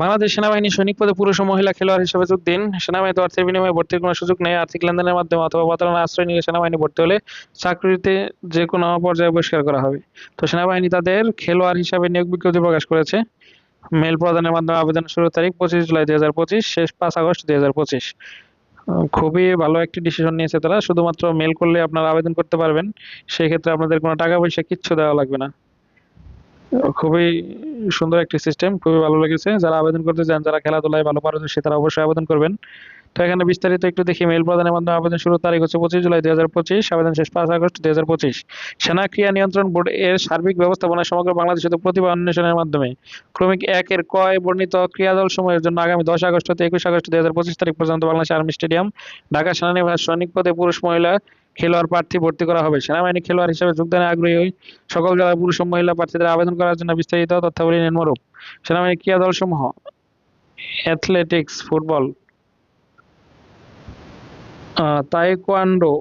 বাংলাদেশ সেনাবাহিনী সৈনিক পদে পুরুষ ও মহিলা খেলোয়াড় হিসেবে যোগ দিন। সেনাবাহিনীতে অর্থের বিনিময়ে ভর্তির কোনো সুযোগ নেই। আর্থিক লেনদেনের মাধ্যমে অথবা প্রতারণার আশ্রয় নিয়ে সেনাবাহিনী ভর্তি হলে চাকরিতে যে কোনো পর্যায়ে বহিষ্কার করা হবে। তো সেনাবাহিনী তাদের খেলোয়াড় হিসাবে নিয়োগ বিজ্ঞপ্তি প্রকাশ করেছে। মেল প্রদানের মাধ্যমে আবেদন শুরু তারিখ পঁচিশ জুলাই দুই হাজার পঁচিশ, শেষ পাঁচ আগস্ট দুই হাজার পঁচিশ। খুবই ভালো একটি ডিসিশন নিয়েছে তারা। শুধুমাত্র মেল করলে আপনারা আবেদন করতে পারবেন। সেই ক্ষেত্রে আপনাদের কোনো টাকা পয়সা কিচ্ছু দেওয়া লাগবে না। খুবই সুন্দর একটি সিস্টেম খুবই ভালো লেগেছে। যারা আবেদন করতে চান, যারা খেলাধুলায় ভালো পারদর্শী, তারা অবশ্যই আবেদন করবেন। তো এখানে বিস্তারিত একটু দেখি। মেল প্রদানের মাধ্যমে আবেদন শুরুর তারিখ হচ্ছে পঁচিশ জুলাই দুই হাজার পঁচিশ, আবেদন শেষ পাঁচ আগস্ট দুই হাজার পঁচিশ। সেনা ক্রিয়া নিয়ন্ত্রণ বোর্ড এর সার্বিক ব্যবস্থাপনায় সমগ্র বাংলাদেশে প্রতিভা অন্বেষণের মাধ্যমে। ক্রমিক একের কয় বর্ণিত ক্রিয়াদল সময়ের জন্য আগামী দশ আগস্ট হতে একুশ আগস্ট দুই হাজার পঁচিশ তারিখ পর্যন্ত বাংলাদেশ আর্মি স্টেডিয়াম, ঢাকা সেনানিবাস সৈনিক পদে পুরুষ মহিলা খেলোয়াড় প্রার্থী ভর্তি করা হবে। সেনাবাহিনী খেলোয়াড় হিসেবে যোগদানে আগ্রহী হই সকল জেলার পুরুষ ও মহিলা প্রার্থীদের আবেদন করার জন্য বিস্তারিত তথ্যাবলী নিম্নরূপ সেনাবাহিনী ক্রীড়া দলসমূহ athletics football taekwondo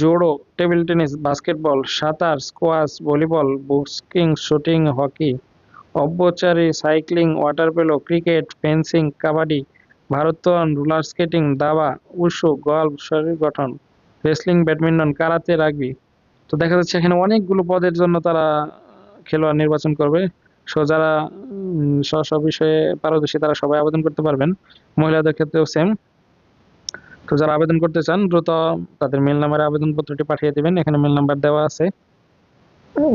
judo table tennis basketball সাঁতার squash volleyball boxing shooting hockey অব্যচারী cycling water polo cricket fencing kabaddi ভারোত্তোলন roller skating দাবা, উশু গল্ফ শরীর গঠন রেসলিং ব্যাডমিন্টন কারাতে রাগবি তো দেখা যাচ্ছে এখানে অনেকগুলো পদের জন্য তারা খেলোয়াড় নির্বাচন করবে। সো যারা স্ব বিষয়ে পারদর্শী তারা সবাই আবেদন করতে পারবেন। মহিলাদের ক্ষেত্রেও সেম তো যারা আবেদন করতে চান, দ্রুত তাদের মেল নাম্বারে আবেদনপত্রটি পাঠিয়ে দেবেন। এখানে মেল নাম্বার দেওয়া আছে।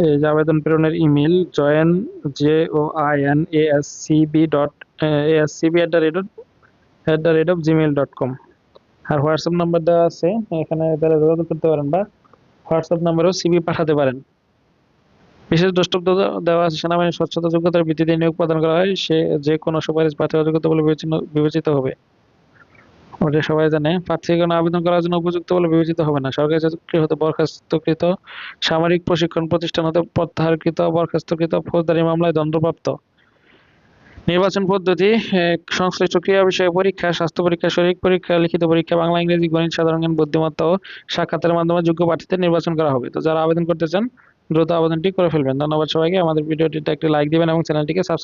এই যে আবেদন প্রেরণের email join J O I N A S C B dot A S C B at the rate of at the rate of Gmail dot com R WhatsApp number দেওয়া আছে, এখানে তারা যোগাযোগ করতে পারেন বা হোয়াটসঅ্যাপ নাম্বারেও সিবি পাঠাতে পারেন। বিশেষ দ্রষ্টব্য দেওয়া আছে সেনাবাহিনীর স্বচ্ছতা, যোগ্যতার ভিত্তিতে নিয়োগ প্রদান করা হয়, সে যে কোনো সুপারিশ প্রার্থী অযোগ্যতা বলে বিবেচিত হবে। ওটা সবাই জানে, প্রার্থীগণ আবেদন করার জন্য উপযুক্ত বলে বিবেচিত হবে না। সরকারি চাকরি হতে বরখাস্তকৃত, সামরিক প্রশিক্ষণ প্রতিষ্ঠান হতে প্রত্যাহারকৃত, বরখাস্তকৃত, ফৌজদারি মামলায় দণ্ডপ্রাপ্ত নির্বাচন পদ্ধতি সংশ্লিষ্ট ক্রিয়া বিষয়ে পরীক্ষা, স্বাস্থ্য পরীক্ষা, শরীর পরীক্ষা, লিখিত পরীক্ষা, বাংলা, ইংরেজি, গণিত, সাধারণ জ্ঞান, বুদ্ধিমত্তা ও সাক্ষাতের মাধ্যমে যোগ্য প্রার্থীদের নির্বাচন করা হবে। তো যারা আবেদন করতে চান, দ্রুত আবেদনটি করে ফেলবেন। ধন্যবাদ সবাইকে। আমাদের ভিডিওটিতে একটি লাইক দিবেন এবং চ্যানেলটিকে সাবস্ক্রাইব